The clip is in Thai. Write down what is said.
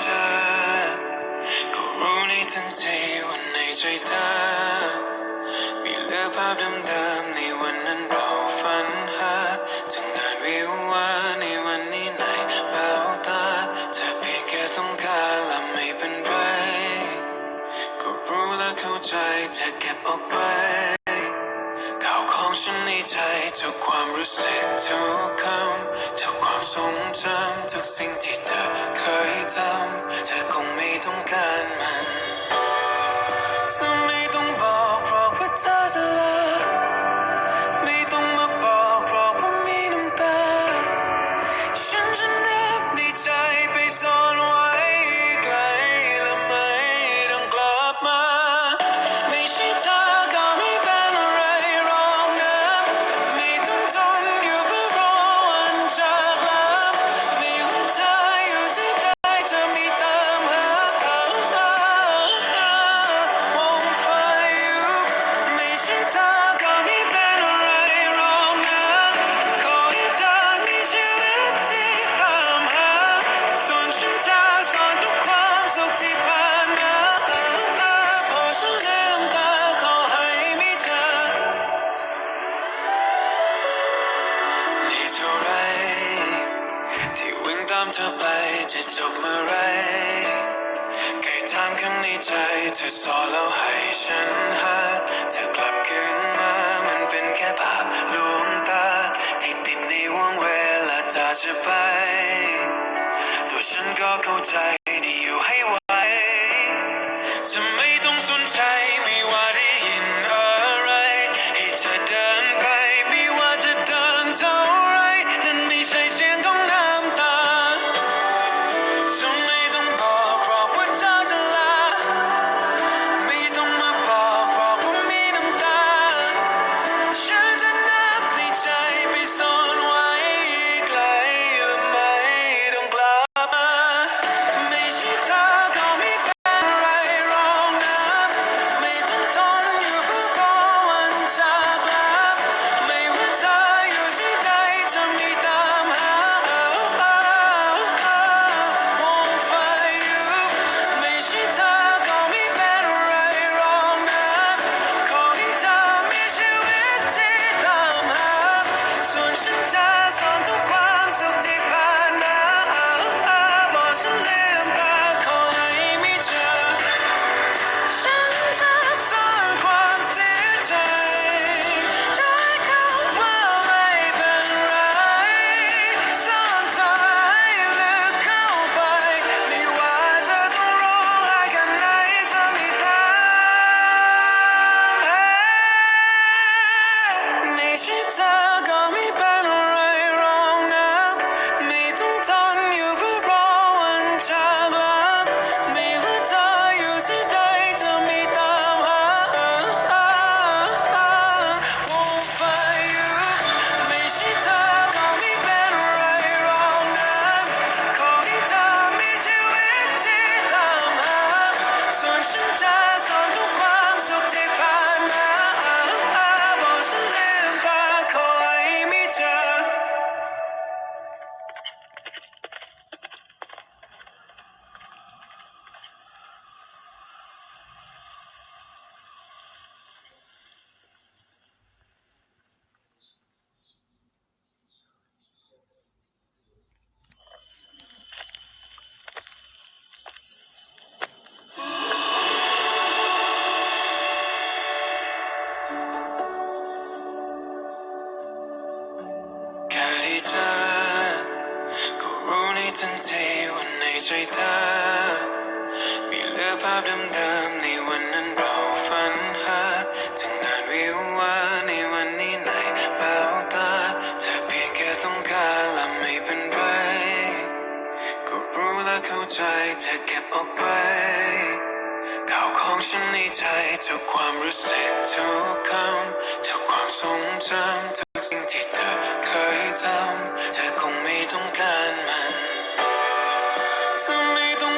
เธอ ก็รู้ในทันทีว่าในใจเธอ มีเลือภาพดำมๆในวันนั้นเราฝันหาถึงงานวิวาในวันนี้ในแวาตาเธอเพียงแค่ต้องการและไม่เป็นไร ก็รู้และเข้าใจเธอเก็บเอาไว้ข่าวของฉันในใจทุกความรู้สึกทุกคำ ทรงจำทุกสิ่งที่เธอเคยทำเธอคงไม่ต้องการมันจะไม่ต้องบอกหรอกว่าเธอจะลาไม่ต้องมาบอกหรอกว่ามีน้ำตาฉันจะามเธอไปจะจบเมื่อไรเคยถามข้างในใจเธอสอนแล้วให้ฉันหา จะไป ตัวฉันก็เข้าใจดีอยู่ให้ไวจะไม่ต้องสนใจไม่ ว่าในใจเธอ มีเหลือภาพเดิมๆในวันนั้นเราฝันหาถึงงานวิววาในวันนี้ในแววตาเธอเพียงแค่ต้องการและไม่เป็นไร ก็รู้และเข้าใจเธอเก็บเอาไว้ข่าวของฉันในใจทุกความรู้สึกทุกคำทุกความทรงจำทุกสิ่งที่เธอเคยทำเธอคงไม่ต้องการ มันเธอไม่ต้อ